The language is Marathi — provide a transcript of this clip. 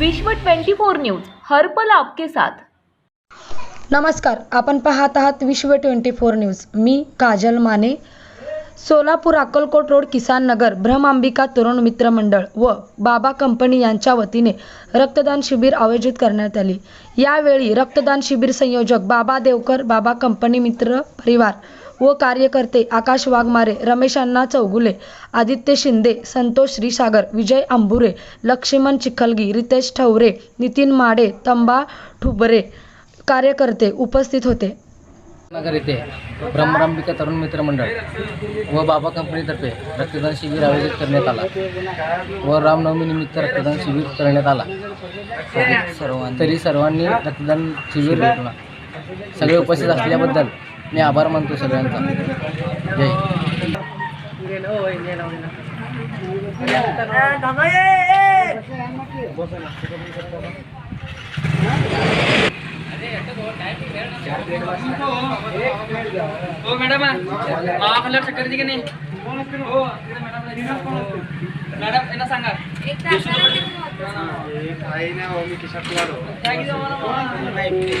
विश्व 24 न्यूज हरपल आपके साथ. नमस्कार आपण पाहत आहात विश्व ट्वेंटी फोर न्यूज. मी काजल माने. सोलापूर अक्कलकोट रोड किसान नगर भ्रमांबिका तरुण मित्र मंडळ व बाबा कंपनी यांच्या वतीने रक्तदान शिबिर आयोजित करण्यात आली. यावेळी रक्तदान शिबिर संयोजक बाबा देवकर बाबा कंपनी मित्र परिवार व कार्यकर्ते आकाश वाघमारे रमेश अण्णा चौगुले आदित्य शिंदे संतोष श्रीसागर विजय आंबुरे लक्ष्मण चिखलगी रितेश ठवरे नितीन माडे तंबा ठुबरे कार्यकर्ते उपस्थित होते. नगर येथे ब्रह्मरांबिका तरुण मित्र मंडळ व बाबा कंपनीतर्फे रक्तदान शिबिर आयोजित करण्यात आला व रामनवमीनिमित्त रक्तदान शिबिर करण्यात आला. तरी सर्वांनी रक्तदान शिबिर सगळे उपस्थित असल्याबद्दल मी आभार मानतो सगळ्यांचा. जय. हो मॅडम खाल्ल्यावर चक्कर की नाही? हो मॅडम यांना सांगा. काय किती आम्हाला?